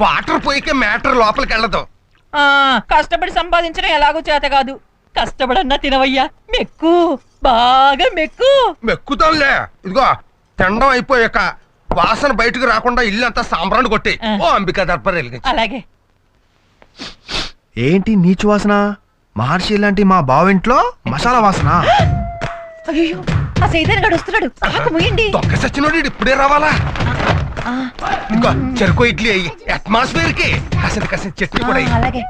Water పోయికే matter లోపలికి వెళ్ళదు. ఆ కష్టపడి సంపాదించడం ఎలాగో చేత కాదు. కష్టపడన్నా తినవయ్యా. మెక్కు. బాగా మెక్కు. మెక్కుతాంలే ఇదిగో తినడం అయిపోయాక వాసన బయటకు రాకుండా ఇల్లు అంతా సాంబ్రాన్ని కొట్టి. ఆ. ఓ అంబికా దర్బార్ వెలిగించు. అలాగే. ఏంటి నీచు వాసన? మహర్షి లాంటి మా బావింట్లో మసాలా వాసన. అయ్యో ఆ సైతాన్ గడు వస్తున్నాడు. ఆకు ముయండి దొంగ సచ్చినోడు ఈడు ఇప్పుడే రావాలా? ఇదిగో చెరుకు ఇడ్లీ అయ్యి అట్మాస్ఫియర్కి కాసిన కాసిన చట్నీ కూడా అయ్యి. అలాగే.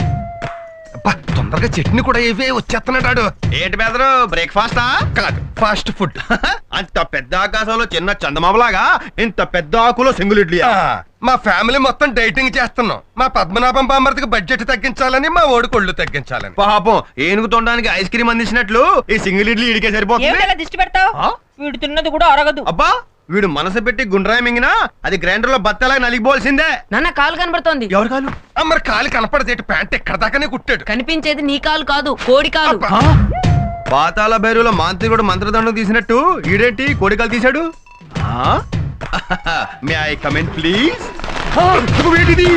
అబ్బా, తొందరగా చట్నీ కూడా ఇవే వచ్చేస్తున్నాడు ఏంటి బెదరు బ్రేక్ఫాస్టా కాదు ఫాస్ట్ ఫుడ్ అంత పెద్ద ఆకాశంలో చిన్న చందమామలాగా ఇంత పెద్ద ఆకులో సింగిల్ ఇడ్లీ ఆ, మా ఫ్యామిలీ మొత్తం డైటింగ్ చేస్తున్నాం. మా పద్మనాభం బామర్తికి బడ్జెట్ తగ్గించాలని మా ఓడి కొళ్ళు తగ్గించాలని. పాపం ఏనుగు తొండానికి ఐస్ క్రీమ్ అందించినట్లు ఈ సింగిల్ ఇడ్లీ ఇడికే సరిపోతుంది. దిష్టి పెడతావు? వీడు తిన్నది కూడా అరగదు. అబ్బా వీడు మనసు పెట్టి గుండ్రాయి మింగినా అది గ్రైండర్లో బత్తలా నలిగిపోవాల్సిందే. నాన్న కాలు కనబడుతోంది. ఎవరు ఆ, మరి కాలు కనపడదేటి ప్యాంట్ ఎక్కడ దాకానే కుట్టాడు. కనిపించేది నీ కాలు కాదు కోడి కాలు. పాతాల బైరులో మాంత్రికుడు మంత్రదండం తీసినట్టు ఈడేంటి కోడికలు తీశాడు? మే ఐ కమెంట్ ప్లీజ్ ఏంటిది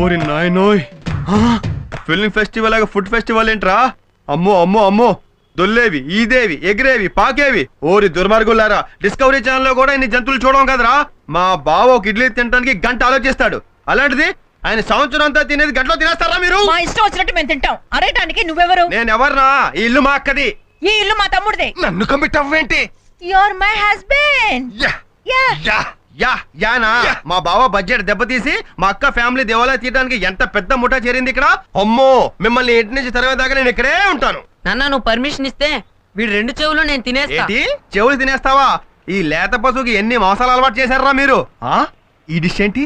ఓరి నాయనోయ్. ఫిల్మ్ ఫెస్టివల్ లాగా ఫుడ్ ఫెస్టివల్ ఏంట్రా? అమ్మో అమ్మో అమ్మో. దొల్లేవి ఈదేవి ఎగిరేవి పాకేవి. ఓరి దుర్మార్గులారా డిస్కవరీ ఛానల్లో కూడా ఇన్ని జంతువులు చూడడం కదరా. మా బావ ఒక ఇడ్లీ తినడానికి గంట ఆలోచిస్తాడు. అలాంటిది ఆయన సంవత్సరం అంతా తినేది గంటలో తినేస్తారా మీరు? మా ఇష్టం వచ్చినట్టు మేము తింటాం. అరేటానికి నువ్వెవరు? నేను ఎవర్నా ఈ ఇల్లు మా అక్కది. ఈ ఇల్లు మా తమ్ముడిదే. నన్ను commit అవ్వేంటి you're my husband yeah. Yeah. Yeah yeah Yana. మా బావ బడ్జెట్ దెబ్బతీసి మా అక్క ఫ్యామిలీ దేవాలయ తీయడానికి ఎంత పెద్ద ముఠా చేరింది ఇక్కడ? అమ్మో మిమ్మల్ని ఇంటి నుంచి తరవేదాకా నేను ఇక్కడే ఉంటాను. నాన్న నువ్వు పర్మిషన్ ఇస్తే వీడు రెండు చెవులు నేను తినేస్తా. ఏంటి? చెవులు తినేస్తావా? ఈ లేత పశువుకి ఎన్ని మోసాలు అలవాటు చేశారా మీరు? ఆ? ఈ డిష్ ఏంటి?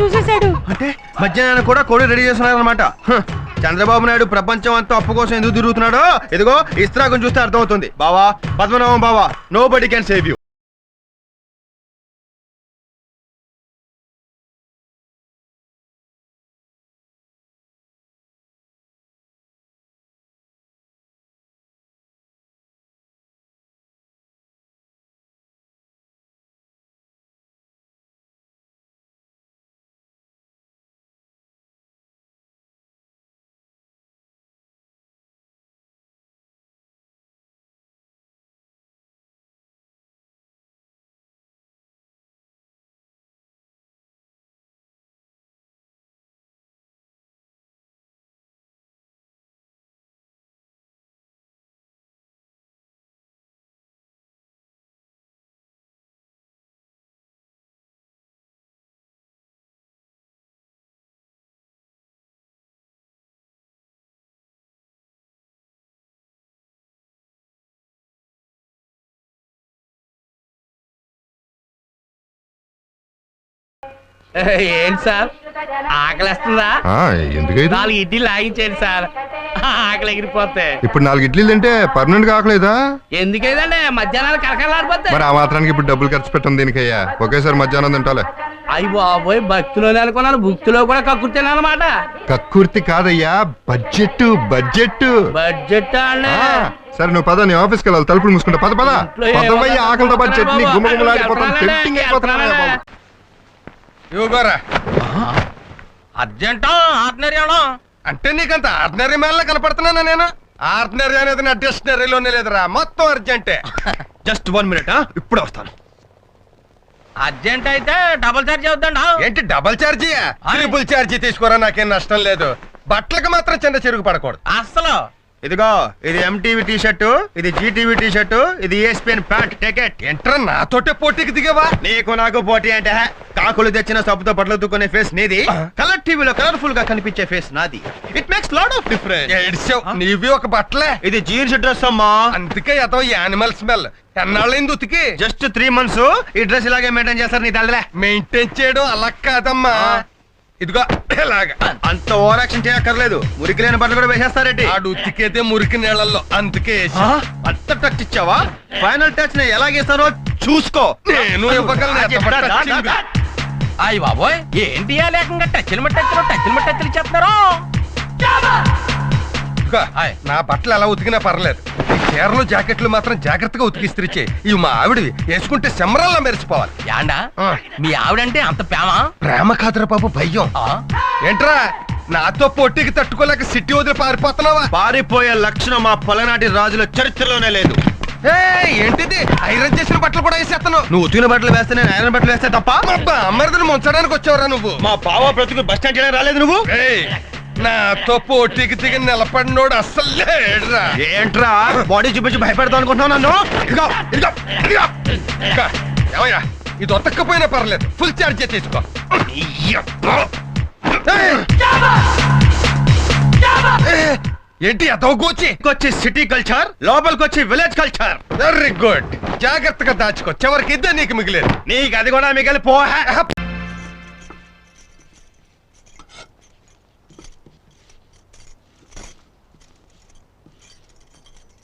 చూసేశాడు. అంటే మధ్యాహ్నం కూడా కోడి రెడీ చేస్తున్నారు అనమాట చంద్రబాబు నాయుడు ప్రపంచం అంతా అప్పు కోసం ఎందుకు తిరుగుతున్నాడో? ఇదిగో ఇస్త్రాగం చూస్తే అర్థమవుతుంది. బావా పద్మనాభం బావా nobody can save you ఏంటి సార్? ఆకలిస్తుందా? ఎందుకైతే? నాలుగు ఇడ్లీ లాగించేయండి సార్. ఆకలి ఎగిరిపోతే. ఇప్పుడు నాలుగు ఇడ్లీలు తింటే పర్మనెంట్ కాకలేదా ఎందుకేదండి? మధ్యాహ్నాలు కరకలాడిపోతే మరి ఆ మాత్రానికి ఇప్పుడు డబ్బులు ఖర్చు పెట్టం దీనికయ్యా. ఒకేసారి మధ్యాహ్నం తింటాలే. అయ్యి బాబోయ్ భక్తిలోనే అనుకున్నాను. భక్తిలో కూడా కక్కుర్తాను అనమాట కక్కుర్తి కాదయ్యా బడ్జెట్ బడ్జెట్ బడ్జెట్ అండి? ఆ, సరే నువ్వు పద నీ ఆఫీస్కి వెళ్ళాలి. తలుపులు మూసుకుంటా. పద పద. పదవయ్య ఆకలితో పాటు చట్నీ బాబు? గుమ్మగుమ్మలాడిపోతాం ఎక్కడానండి? టెంప్టింగ్. ఇవ్వగోరా. అర్జెంట్? ఆర్డినరీ అంటే నీకంత ఆర్డినరీ మ్యాన్ లా కనపడుతున్నానా నేను? ఆర్డినరీ అనేది నా డిక్షనరీలోనే లేదురా. మొత్తం అర్జెంటే. జస్ట్ వన్ మినిట్ ఇప్పుడు వస్తాను. అర్జెంట్ అయితే డబుల్ చార్జ్ అవుతుండ ఏంటి డబల్ ఛార్జీ ట్రిపుల్ ఛార్జీ తీసుకోరా నాకేం నష్టం లేదు. బట్టలకు మాత్రం చిన్న చెరుగు పడకూడదు. అస్సలు? ఇదిగో ఇది ఎంటీవీ టీ షర్టు ఇది జీటీవీ టీ షర్టు ఇది ఏఎస్పిఎన్ ప్యాంట్ టికెట్ ఎంట్రా నాతోటే పోటీకి దిగవా? నీకు నాకు పోటీ అంటే కాకులు తెచ్చిన సబ్బుతో పట్ల దుక్కునే ఫేస్ నీది. కలర్ టీవీలో కలర్ఫుల్గా కనిపించే ఫేస్ నాది. It makes lot of difference నీవి ఒక బట్టలే. ఇది జీన్స్ డ్రెస్ అమ్మా. అందుకే ఎదో యానిమల్ స్మెల్ ఎన్నాళ్ళైంది ఉతికి? జస్ట్ త్రీ మంత్స్ ఈ డ్రెస్ ఇలాగే మెయింటైన్ చేస్తారు నీ తల్లే మెయింటైన్ చేయడం అలా కాదమ్మా. ఇదిగో ఇలాగా. అంత ఓవర్ యాక్షన్ చేయక్కర్లేదు. మురికి లేని బట్టలు కూడా వేసేస్తారేంటి? ఆడు ఉతికేదే మురికి నీళ్ళల్లో అందుకే. అంత టచ్ ఇచ్చావా? ఫైనల్ టచ్ని ఎలాగేస్తానో చూసుకో. నేను. అయ్యి బాబోయ్ ఏంటి ఆ లేకంగా టచ్లు మట్టచ్చులు టచ్లు మట్టచ్చులు చేస్తున్నారు. నా బట్టలు ఎలా ఉతికినా పర్లేదు. చీరలు జాకెట్లు మాత్రం జాగ్రత్తగా ఉతికిస్త్రిచ్చే ఇవి మా ఆవిడవి. వేసుకుంటే సెమరల్లా మెరిచిపోవాలి యాండా ఆ. మీ ఆవిడంటే అంత ప్రేమ? ప్రేమ కాదురా బాబు భయ్యం ఆ? ఏంట్రా నాతో పోటీకి తట్టుకోలేక సిట్టి వదిలి పారిపోతున్నావా? పారిపోయే లక్షణం మా పలనాటి రాజుల చరిత్రలోనే లేదు. ఏయ్, ఏంటిది? ఐరన్ చేసిన బట్టలు కూడా వేసేస్తాను నువ్వు ఉతికిన బట్టలు వేస్తే నేను ఐరన్ బట్టలు వేస్తే తప్ప? అబ్బా అమ్మరిదని ముంచడానికి వచ్చావురా నువ్వు. మా బావ బ్రతుకు బస్ స్టాండ్ చేయడానికి రాలేదు నువ్వు? ఏయ్, నాతో పోటీకి దిగి నిలబడినోడు అస్సలు లేడురా. ఏంట్రా? బాడీ చూపించి భయపెడతావు అనుకుంటున్నావు నన్ను? ఇదిగో, ఇదిగో, ఇదిగో. ఇంకా, ఏమయ్యా? ఇది ఒతక్కపోయినా పర్లేదు. ఫుల్ ఛార్జ్ తీసుకో. ఏయ్! ఏయ్, ఏంటి ఎదవగోచి వచ్చి సిటీ కల్చర్ లోపలికి వచ్చి విలేజ్ కల్చర్. వెరీ గుడ్ జాగ్రత్తగా దాచుకో. చివరికి ఇద్దే నీకు మిగిలేదు. నీకు అది కూడా మిగిలి పో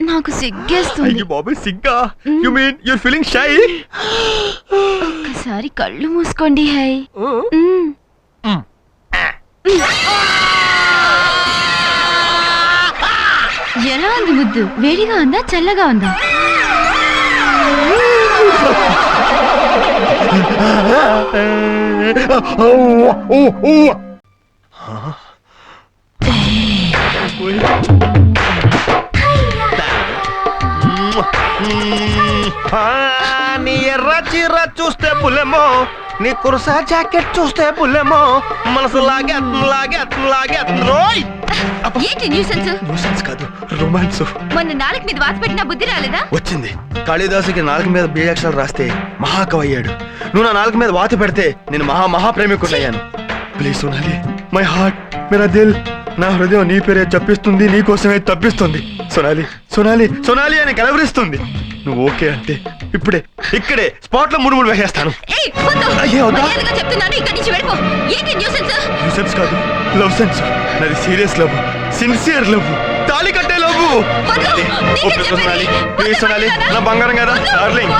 నాకు సిగ్గేస్తుంది. అయ్యో బాబోయ్ సిగ్గా? You mean you're feeling shy ఒకసారి కళ్ళు మూసుకోండి హై. ఎలా ఉంది ముద్దు? వేడిగా ఉందా చల్లగా ఉందా? నీ ఎర్ర చీర చూస్తే పులెమో నీ కురసా జాకెట్ చూస్తే పులెమో మనసు లాగే లాగే లాగే రోయ్ ఏంటి న్యూసెన్స్ న్యూసెన్స్ కాదు రొమాన్స్ మొన్న నాలుగు మీద వాత పెట్టిన బుద్ధి రాలేదా? వచ్చింది. కాళిదాసుకి నాలుగు మీద బీజాక్షరాలు రాస్తే మహాకవి అయ్యాడు నువ్వు నా నాలుగు మీద వాత పెడితే నేను మహా మహాప్రేమికుడయ్యాను. ప్లీజ్ సోనాలి మై హార్ట్ మేరా దిల్ నా హృదయం నీ పేరే చప్పిస్తుంది నీ కోసమే తప్పిస్తుంది. సోనాలి. సోనాలి సోనాలి అని కలవరిస్తుంది. నువ్వు ఓకే అంటే ఇప్పుడే ఇక్కడే స్పాట్లో మూడు మూడు వేసేస్తాను సెన్స్ కాదు లవ్ సెన్స్. నాది సీరియస్ లవ్ సిన్సియర్ లవ్. తాళి కట్టే లవ్ సోనాలి. ప్లీజ్ సోనాలి నా బంగారం కదా డార్లింగ్.